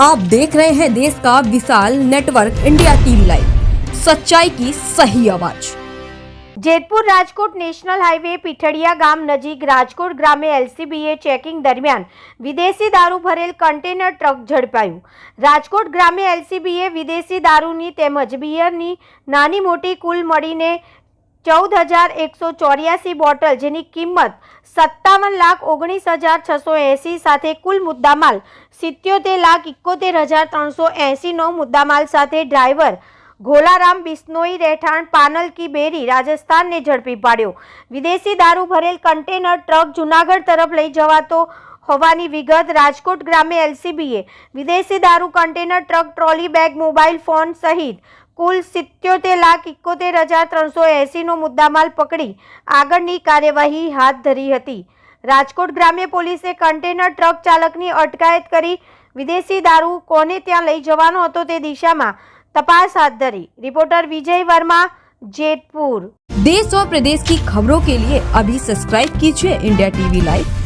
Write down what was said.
आप देख रहे हैं देश का विशाल नेटवर्क इंडिया टीवी लाइव सच्चाई की सही आवाज જેતપુર રાજકોટ નેશનલ હાઈવે પીઠડિયા ગામ નજીક રાજકોટ ગ્રામે એલસીબીએ ચેકિંગ દરમિયાન વિદેશી દારૂ ભરેલ કન્ટેનર ટ્રક ઝડપાયું રાજકોટ ગ્રામે એલસીબીએ વિદેશી દારૂની તેમજ બિયરની નાની મોટી કુલ મળીને ચૌદ હજાર એકસો ચોર્યાસી બોટલ, જેની કિંમત સત્તાવન લાખ ઓગણીસ હજાર છસો એંસી સાથે કુલ મુદ્દામાલ સિત્યોતેર લાખ ઇકોતેર હજાર ત્રણસો એંસીનો મુદ્દામાલ સાથે ડ્રાઈવર ઘોલારામ બિસ્નોઈ રહેઠાણ પાનલ કી બેરી રાજસ્થાનને ઝડપી પાડ્યો. વિદેશી દારૂ ભરેલ કન્ટેનર ટ્રક જુનાગઢ તરફ લઈ જવાતો હોવાની વિગત રાજકોટ ગ્રામે એલસીબીએ વિદેશી દારૂ container truck trolley bag mobile phone સહિત કુલ સિત્યોતેર લાખ ઇકોતેર હજાર ત્રણસો એંસીનો મુદ્દામાલ પકડી આગળની કાર્યવાહી હાથ ધરી હતી રાજકોટ ગ્રામ્ય પોલીસે કન્ટેનર ટ્રક ચાલકની અટકાયત કરી વિદેશી દારૂ કોને ત્યાં લઈ જવાનો હતો તે દિશામાં तपास हाथ धरी रिपोर्टर विजय वर्मा जेतपुर देश और प्रदेश की खबरों के लिए अभी सब्सक्राइब कीजिए इंडिया टीवी लाइव